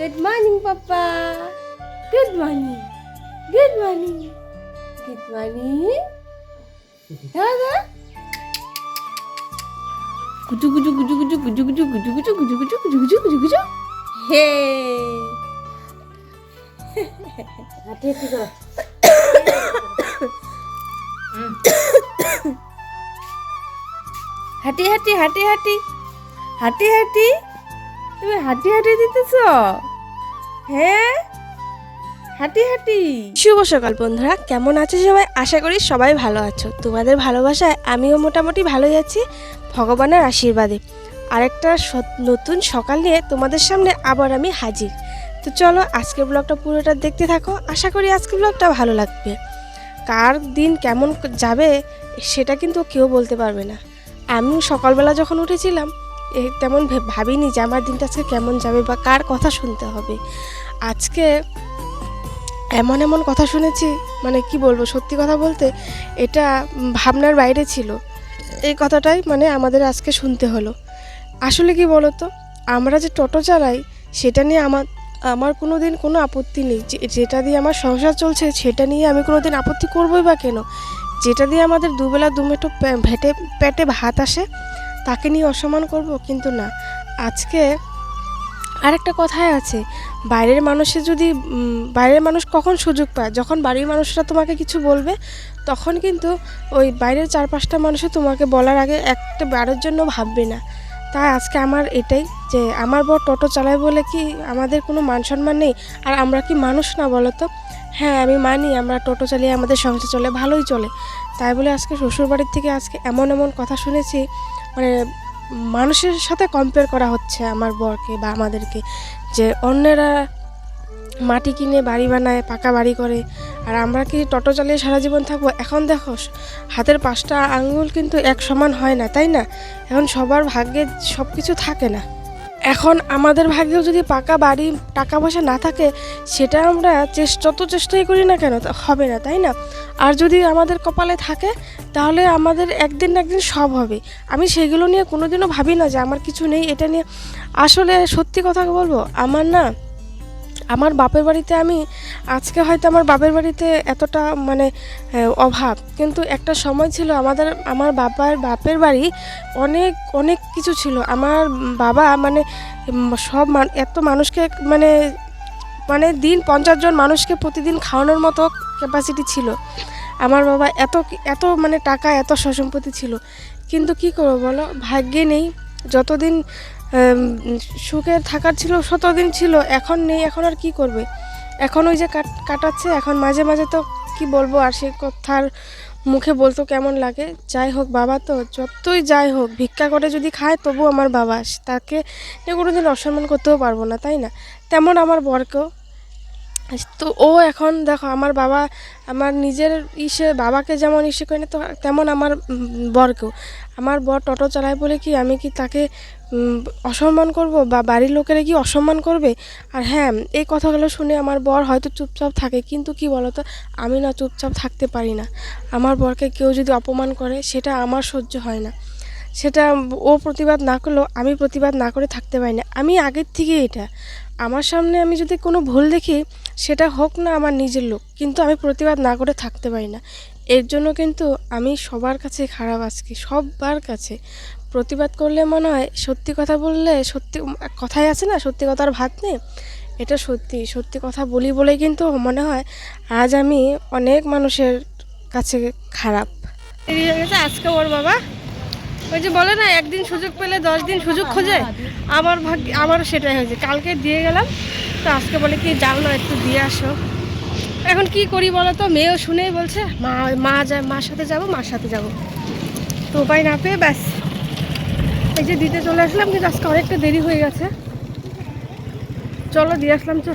Good morning পাপা good morning good morning good morning দাদা গুজু গুজু গুজু গুজু গুজু গুজু গুজু গুজু গুজু গুজু গুজু গুজু গুজু গুজু হে হাঁটি হাঁটি করো হাঁটি হাঁটি হাঁটি তুমি হাঁটি হাঁটি দিতেছ হ্যাঁ? হাঁটি হাঁটি। শুভ সকাল বন্ধুরা, কেমন আছো সবাই? আশা করি সবাই ভালো আছো। তোমাদের ভালোবাসায় আমিও মোটামুটি ভালোই আছি, ভগবানের আশীর্বাদে। আরেকটা নতুন সকাল নিয়ে তোমাদের সামনে আবার আমি হাজির। তো চলো, আজকের ব্লগটা পুরোটা দেখতে থাকো। আশা করি আজকের ব্লগটা ভালো লাগবে। কার দিন কেমন যাবে, সেটা কিন্তু কেউ বলতে পারবে না। আমি সকালবেলা যখন উঠেছিলাম তেমন ভাবিনি যে আমার দিনটা আজকে কেমন যাবে বা কার কথা শুনতে হবে। আজকে এমন এমন কথা শুনেছি মানে কি বলব, সত্যি কথা বলতে এটা ভাবনার বাইরে ছিল। এই কথাটাই মানে আমাদের আজকে শুনতে হলো। আসলে কি বলতো, আমরা যে টোটো চালাই, সেটা নিয়ে আমার আমার কোনো দিন কোনো আপত্তি নেই। যেটা দিয়ে আমার সংসার চলছে, সেটা নিয়ে আমি কোনো দিন আপত্তি করবোই বা কেন? যেটা দিয়ে আমাদের দুবেলা দুমেটো ভেটে, পেটে ভাত আসে, তাকে নিয়ে অসম্মান করব কিন্তু না। আজকে আরেকটা কথাই আছে, বাইরের মানুষের যদি বাইরের মানুষ কখন সুযোগ পায়? যখন বাড়ির মানুষরা তোমাকে কিছু বলবে, তখন কিন্তু ওই বাইরের চার পাঁচটা মানুষও তোমাকে বলার আগে একটা বারের জন্য ভাববে না। তাই আজকে আমার এটাই যে, আমার বর টোটো চালায় বলে কি আমাদের কোনো মান সম্মান নেই? আর আমরা কি মানুষ না বলো তো হ্যাঁ আমি মানি আমরা টোটো চালিয়ে আমাদের সংসার চলে, ভালোই চলে। তাই বলে আজকে শ্বশুরবাড়ির থেকে আজকে এমন এমন কথা শুনেছি মানে মানুষের সাথে কম্পেয়ার করা হচ্ছে আমার বরকে বা আমাদেরকে, যে অন্যেরা মাটি কিনে বাড়ি বানায়, পাকা বাড়ি করে, আর আমরা কি টোটো চালিয়ে সারা জীবন থাকব? এখন দেখো, হাতের পাঁচটা আঙুল কিন্তু এক সমান হয় না, তাই না? এখন সবার ভাগ্যে সব কিছু থাকে না। এখন আমাদের ভাগ্যেও যদি পাকা বাড়ি, টাকা পয়সা না থাকে, সেটা আমরা চেষ্টা যত চেষ্টাই করি না কেন হবে না, তাই না? আর যদি আমাদের কপালে থাকে, তাহলে আমাদের একদিন না একদিন সব হবে। আমি সেগুলো নিয়ে কোনোদিনও ভাবি না যে আমার কিছু নেই, এটা নিয়ে। আসলে সত্যি কথা বলব, আমার না আমার বাপের বাড়িতে আমি, আজকে হয়তো আমার বাপের বাড়িতে এতটা মানে অভাব। কিন্তু একটা সময় ছিল আমাদের, আমার বাবার বাপের বাড়ি অনেক অনেক কিছু ছিল। আমার বাবা মানে সব এত মানুষকে মানে মানে দিন পঞ্চাশ জন মানুষকে প্রতিদিন খাওয়ানোর মতো ক্যাপাসিটি ছিল। আমার বাবা এত এত মানে টাকা, এত সসম্পত্তি ছিল। কিন্তু কি করব বলো? ভাগ্যে নেই। যতদিন সুখে থাকার ছিল ততদিন ছিল, এখন নেই, এখন আর কি করবে? এখন ওই যে কাট- কাটাচ্ছে, এখন মাঝে মাঝে তো কি বলব, আর সে কথার মুখে বলতো কেমন লাগে। যাই হোক, বাবা তো যতই যাই হোক, ভিক্ষা করে যদি খায় তবু আমার বাবা তাকে নিয়ে কোনোদিন অসম্মান করতেও পারব না, তাই না? তেমন আমার বরকেও। তো ও এখন দেখো, আমার বাবা, আমার নিজের ইসে, বাবাকে যেমন ইসে করে না, তো তেমন আমার বরকেও। আমার বর টোটো চালায় বলে কি, আমি কি তাকে অসম্মান করব বা বাড়ির লোকেরা কি অসম্মান করবে? আর হ্যাঁ এই কথাগুলো শুনে আমার বর হয়তো চুপচাপ থাকে, কিন্তু কি বলতো? আমি না চুপচাপ থাকতে পারি না। আমার বরকে কেউ যদি অপমান করে, সেটা আমার সহ্য হয় না। সেটা ও প্রতিবাদ না করলেও আমি প্রতিবাদ না করে থাকতে পারি না। আমি আগের থেকে এটা। আমার সামনে আমি যদি কোনো ভুল দেখি, সেটা হোক না আমার নিজের লোক, কিন্তু আমি প্রতিবাদ না করে থাকতে পারি না। এর জন্য কিন্তু আমি সবার কাছে খারাপ আজকে, সবার কাছে। প্রতিবাদ করলে মনে হয় সত্যি কথা বললে সত্যি কথাই আছে না, সত্যি কথার ভাত নেই? এটা সত্যি সত্যি কথা বলি বলেই কিন্তু মনে হয় আজ আমি অনেক মানুষের কাছে খারাপ। আজকে ওর বাবা। ওই যে বলে না, একদিন সুযোগ পেলে দশ দিন সুযোগ খোঁজে। আমার ভাগ্য, আমারও সেটাই হয়েছে। কালকে দিয়ে গেলাম, তো আজকে বলে কি যাও না, একটু দিয়ে আসো। এখন কি করি বলো তো? মেয়েও শুনেই বলছে, মা মা যায়, মার সাথে যাব, মার সাথে যাব। তো উপায় না পেয়ে ব্যাস। এই যে দিতে চলে আসলাম, কিন্তু আজকে অনেকটা দেরি হয়ে গেছে। চলো দিয়ে আসলাম তো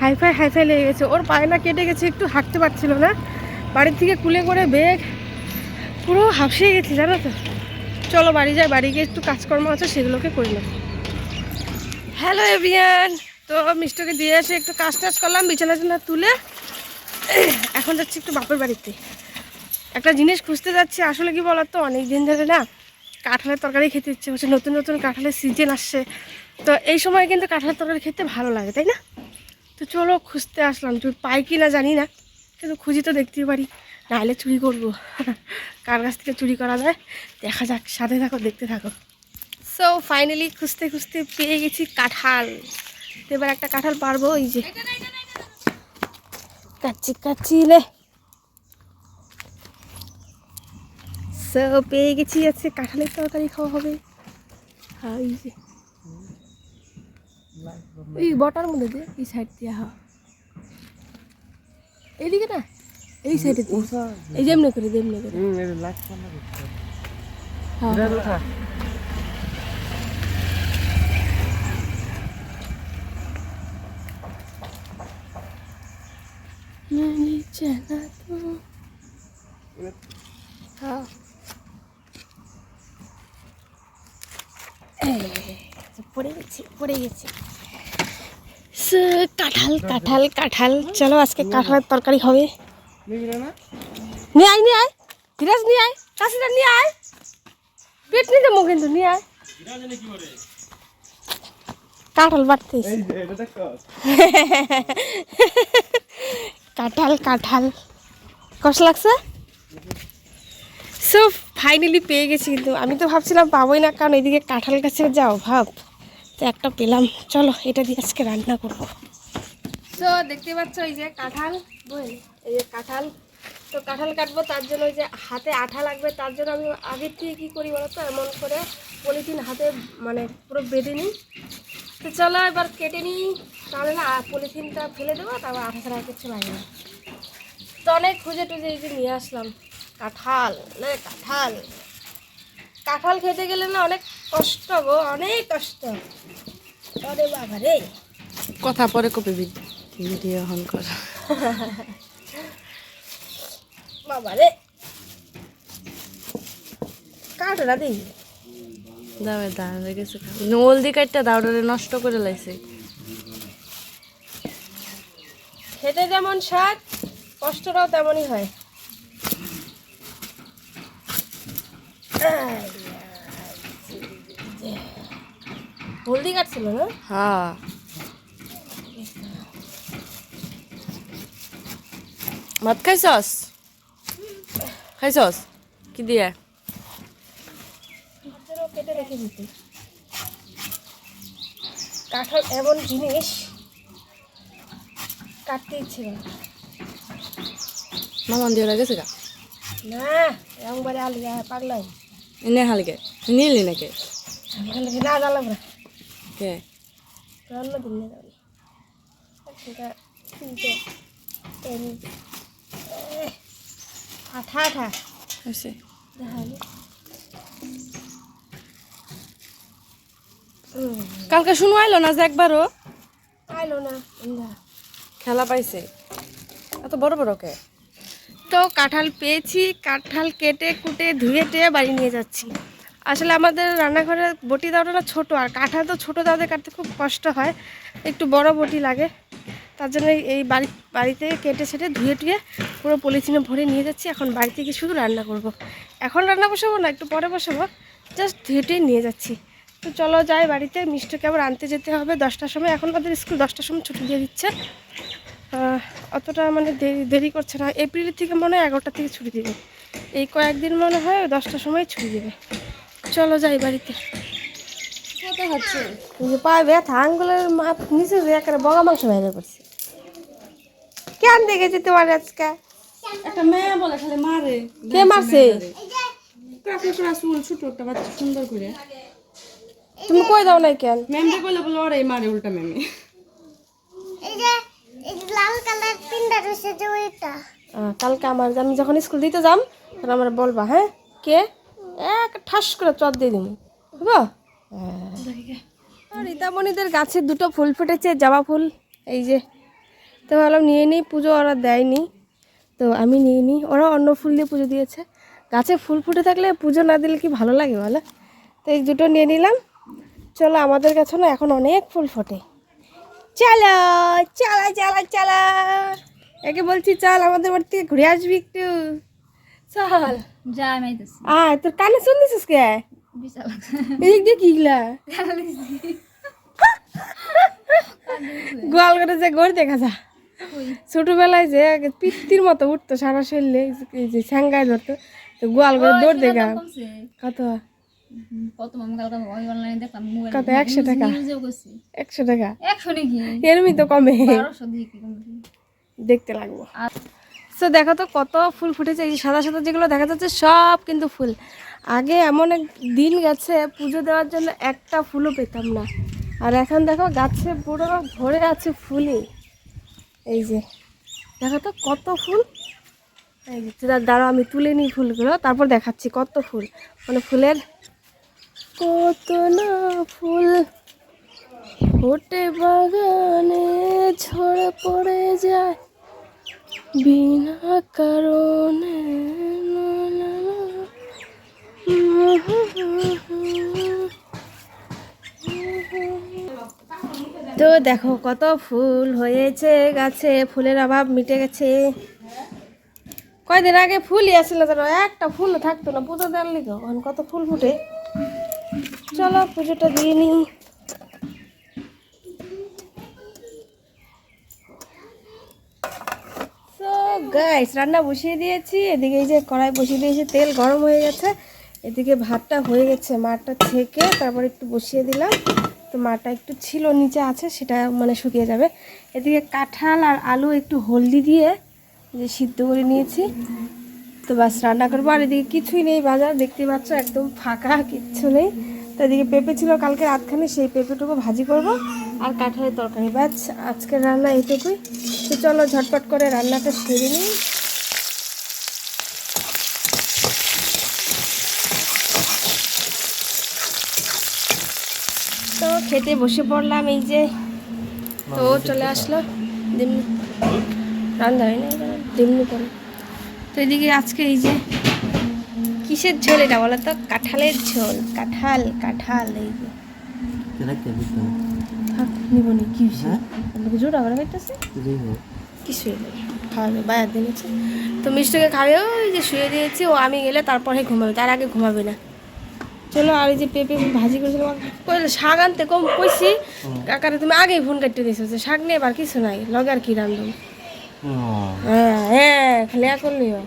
হাইফাই হাইফাই লেগে গেছে। ওর পায়ে না কেটে গেছে, একটু হাঁটতে পারছিল না। বাড়ির থেকে কুলে করে বেগ পুরো হাফসিয়ে গেছি, জানো তো? চলো বাড়ি যাই, বাড়ি গিয়ে একটু কাজকর্ম আছে, সেগুলোকে করে নেব হ্যালো এভিয়ান তো মিষ্টকে দিয়ে এসে একটু কাজ টাজ করলাম, বিছানা টিছানা তুলে। এখন যাচ্ছি একটু বাপের বাড়িতে। একটা জিনিস খুঁজতে যাচ্ছি, আসলে কি বলার তো অনেক দিন ধরে না কাঁঠালের তরকারি খেতে ইচ্ছে হচ্ছে নতুন নতুন কাঁঠালের সিজন আসছে। তো এই সময় কিন্তু কাঁঠালের তরকারি খেতে ভালো লাগে, তাই না? তো চলো খুঁজতে আসলাম তুই পাই কি না জানি না, কিন্তু খুঁজি তো দেখতেই পারি। নাহলে চুরি করব। কার কাছ থেকে চুরি করা যায়? দেখা যাক, সাথে থাকো, দেখতে থাকো। সো ফাইনালি খুঁজতে খুঁজতে পেয়ে গেছি কাঁঠাল। এবার একটা কাঁঠাল পারব, এই যে। কাচ্চি কাচ্চি লে সো পেয়ে গেছি আজকে কাঁঠালের তরকারি খাওয়া হবে হ্যাঁ এই যে এই বটার মধ্যে দিয়ে এই সাইড দিয়ে হ্যাঁ এইদিকে না এই সাইডে এই যে এমনি করে এমনি করে হ্যাঁ হ্যাঁ। मैंने जाना तो हाँ পড়ে গেছি পড়ে গেছি। কাঁঠাল কাঁঠাল কাঁঠাল। চলো আজকে কাঁঠালের তরকারি হবে। নিয়ে আয় নিয়ে আয়। ধীরাজ নিয়ে আয়। কাশিটা নিয়ে আয়। পেট নিয়ে যাব কিন্তু নিয়ে আয়। কাঁঠাল বাড়তে কাঁঠাল কাঁঠাল। কষ্ট লাগছে? সো ফাইনালি পেয়ে গেছি কিন্তু। আমি তো ভাবছিলাম পাবোই না, কারণ এদিকে কাঁঠাল গাছে যা অভাব, তো একটা পেলাম। চলো, এটা দিয়ে আজকে রান্না করব। সো দেখতে পাচ্ছ এই যে কাঁঠাল এই যে কাঁঠাল। তো কাঁঠাল কাটবো তার জন্য ওই যে হাতে আঠা লাগবে, তার জন্য আমি আগের থেকে কী করি বলো তো? এমন করে পলিথিন হাতে মানে পুরো বেঁধে নিই। তো চলো এবার কেটে নিই। তাহলে না, পলিথিনটা ফেলে দেবো, তারপর আঠা ছাড়া কিছু লাগে না। তো অনেক খুঁজে টুজে এই যে নিয়ে আসলাম। কাঁঠাল না কাঁঠাল। কাঁঠাল খেতে গেলে না অনেক কষ্ট গো অনেক কষ্ট। আরে বাবা রে। কথা পরে কপি ভিডিও অন কর। বাবা রে। না দিই দাবে দাঁড়ে গেছে নলদি কাটটা দাউডারে নষ্ট করে লাইছে। খেতে যেমন স্বাদ কষ্টটাও তেমনই হয়। হলদি কাটছিল না? হ্যাঁ। ভাত খাইছস? খাইছস? কি দিয়ে? কেটে রেখে দিতে। কাঁঠাল এমন জিনিস কাটতে ইচ্ছে না। মামান দিয়ে লাগেছে গা না এমন বারে আলু যায় পাগলাই এনে হালকে নিলি নাকি? না জ্বালাব না। কে? দিন আঠা আঠা। হয়েছে কালকে শুনো আইলো না যে একবারও? আইলো না। খেলা পাইছে। এত বড় বড় কে? তো কাঁঠাল পেয়েছি কাঁঠাল কেটে কুটে ধুয়ে টুয়ে বাড়ি নিয়ে যাচ্ছি। আসলে আমাদের রান্নাঘরে বটি দাওটা ছোটো, আর কাঁঠাল তো ছোটো দাওতে কাটতে খুব কষ্ট হয়। একটু বড় বটি লাগে। তার জন্য এই- বাড়ি, বাড়িতে কেটে সেটে ধুয়ে টুয়ে পুরো পলিথিনে ভরে নিয়ে যাচ্ছি। এখন বাড়িতে গিয়ে শুধু রান্না করব। এখন রান্না বসাবো না, একটু পরে বসাবো। জাস্ট ধুয়ে টুয়ে নিয়ে যাচ্ছি। তো চলো যাই বাড়িতে, মিষ্টিকে আবার আনতে যেতে হবে দশটার সময়। এখন আমাদের স্কুল দশটার সময় ছুটি দিয়ে দিচ্ছে। অতটা মানে দেরি দেরি করছে না। এপ্রিলের থেকে মনে হয় এগারোটা থেকে ছুটি দেবে। এই কয়েকদিন মনে হয় দশটার সময় ছুটি দেবে। চলো যাই বাড়িতে। হচ্ছে। এই যে পায়ে ব্যথা আঙ্গুলের নিচে একেবারে বগা মাংস বাইরে কেন দেখেছি তোমার আজকে? একটা মেয়ে বলে খালি মারে। কে মারছে? কাপড় করা চুল ছোট একটা বাচ্চা সুন্দর করে। তুমি কই দাও নাই কেন? বলে মারে উল্টা ম্যামে। কালকে আমার আমি যখন স্কুল দিতে যাম তখন আমার বলবা হ্যাঁ? কে? এক ঠাস করে চট দিয়ে দিব। রীতামণিদের গাছে দুটো ফুল ফুটেছে, জবা ফুল, এই যে। তো ভাবলাম নিয়ে নিই, পুজো ওরা দেয়নি। তো আমি নিয়ে নিই। ওরা অন্য ফুল দিয়ে পুজো দিয়েছে। গাছে ফুল ফুটে থাকলে পুজো না দিলে কি ভালো লাগে বলো? তো এই দুটো নিয়ে নিলাম। চলো আমাদের কাছে না এখন অনেক ফুল ফোটে। চলো, চালা চালা চালা। একে বলছি, চল আমাদের বাড়ি থেকে ঘুরে আসবি একটু। চল। যা আয় তোর কানে শুনতেছিস কে? বিশাল। দিয়ে কিগলা গোয়াল করে যে গড় দেখা যা। ছোটবেলায় যে আগে পিত্তির মতো উঠতো সারা শরীরে এই যে স্যাঙ্গায় ধরতো তো গোয়াল করে দৌড় দেখা। কত? প্রথম আমি কালকে ওই অনলাইনে দেখলাম মোবাইল কত একশো টাকা? নিউজেও করছি। একশো টাকা? একশো নাকি? এরমি তো কমে। দিয়ে কি দেখতে লাগবো। তো দেখো তো কত ফুল ফুটেছে, এই সাদা সাদা যেগুলো দেখা যাচ্ছে সব কিন্তু ফুল। আগে এমন এক দিন গেছে, পুজো দেওয়ার জন্য একটা ফুলও পেতাম না। আর এখন দেখো গাছে পুরো ভরে আছে ফুলই। এই যে, দেখো তো কত ফুল। এই যে দাঁড়া- আমি তুলে নিই ফুলগুলো, তারপর দেখাচ্ছি কত ফুল। মানে ফুলের কত না ফুল। ফোটে বাগানে ঝরে পড়ে যায়। বিনা কারণে। তো দেখো কত ফুল হয়েছে গাছে, ফুলের অভাব মিটে গেছে। কয়দিন আগে ফুলই আসছিল তো একটা ফুল থাকতো না, পুজো দেওয়ার লিখো কত ফুল ফুটে। চলো পুজোটা দিয়ে নিই তো গাইস রান্না বসিয়ে দিয়েছি। এদিকে এই যে কড়াই বসিয়ে দিয়েছি, তেল গরম হয়ে গেছে। এদিকে ভাতটা হয়ে গেছে মাঠটা থেকে, তারপর একটু বসিয়ে দিলাম। তো মাটা একটু ছিল, নিচে আছে, সেটা মানে শুকিয়ে যাবে। এদিকে কাঁঠাল আর আলু একটু হলদি দিয়ে যে সিদ্ধ করে নিয়েছি। তো বাস রান্না করব। আর এদিকে কিছুই নেই, বাজার দেখতে পাচ্ছ, একদম ফাঁকা, কিচ্ছু নেই। তো এদিকে পেঁপে ছিল, কালকে রাতখানে সেই পেঁপেটুকু ভাজি করব। আর কাঁঠালের তরকারি। ব্যাস আজকের রান্না এইটুকুই। তো চলো ঝটপট করে রান্নাটা সেরে নিই। তো খেতে বসে পড়লাম এই যে। তো চলে আসলো। দিমনি রান্না হয় না দিমনি করে। তো এদিকে আজকে এই যে কিসের ঝোল এটা বলো তো? কাঁঠালের ঝোল কাঁঠাল কাঁঠাল এই যে। থাক নিব নি কি হয়েছে আপনাকে জোর আবার হইতেছে কিছুই খাওয়াবে বাইরে দিয়েছে তো মিষ্টিকে খাবে ওই যে শুয়ে দিয়েছি ও আমি গেলে তারপরে ঘুমাবে তার আগে ঘুমাবে না। চলো আর এই যে পেঁপে ভাজি করেছিলাম কইলে শাক আনতে কম কইছি কাকারে তুমি আগেই ফোন কাটতে দিয়েছ যে শাক নিয়ে আবার কিছু নাই লগে আর কি রান্ধব? হ্যাঁ হ্যাঁ খালি করলিও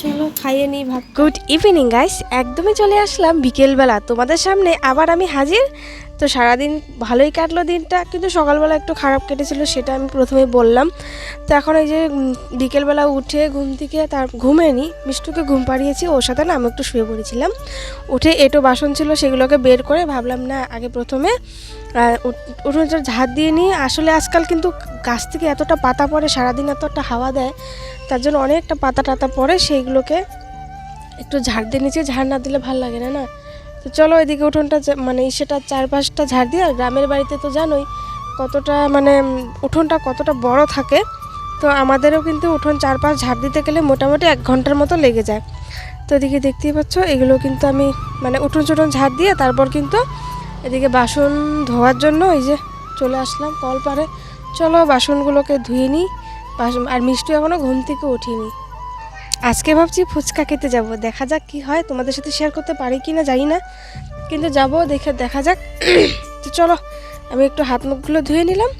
চলো খাইয়ে নিই ভাত। গুড ইভিনিং গাইস একদমই চলে আসলাম বিকেলবেলা। তোমাদের সামনে আবার আমি হাজির। তো সারাদিন ভালোই কাটলো দিনটা, কিন্তু সকালবেলা একটু খারাপ কেটেছিল সেটা আমি প্রথমেই বললাম। তো এখন এই যে বিকেলবেলা উঠে ঘুম থেকে তার ঘুমেনি মিষ্টুকে ঘুম পাড়িয়েছি, ওর সাথে না আমি একটু শুয়ে পড়েছিলাম। উঠে এটো বাসন ছিল সেগুলোকে বের করে ভাবলাম, না, আগে প্রথমে উঠোনটা ঝাড় দিয়ে নিই আসলে আজকাল কিন্তু গাছ থেকে এতটা পাতা পড়ে, সারাদিন এতটা হাওয়া দেয়, তার জন্য অনেকটা পাতা টাতা পড়ে, সেইগুলোকে একটু ঝাড় দিয়ে নিচে ঝাড় না দিলে ভালো লাগে না না? তো চলো এদিকে উঠোনটা মানে সেটা চারপাশটা ঝাড় দিয়ে, আর গ্রামের বাড়িতে তো জানোই কতটা মানে উঠোনটা কতটা বড় থাকে। তো আমাদেরও কিন্তু উঠোন চারপাশ ঝাড় দিতে গেলে মোটামুটি এক ঘণ্টার মতো লেগে যায়। তো এদিকে দেখতেই পাচ্ছ, এগুলো কিন্তু আমি মানে উঠোন চুটন ঝাড় দিয়ে তারপর কিন্তু এদিকে বাসন ধোয়ার জন্য এই যে চলে আসলাম কল পারে চলো বাসনগুলোকে ধুয়ে নিই বাসন আর মিষ্টি এখনও ঘুম থেকে উঠিনি। আজকে ভাবছি ফুচকা খেতে যাব। দেখা যাক কি হয়, তোমাদের সাথে শেয়ার করতে পারি কি না জানি না। কিন্তু যাব, দেখে দেখা যাক। তো চলো, আমি একটু হাত মুখগুলো ধুয়ে নিলাম।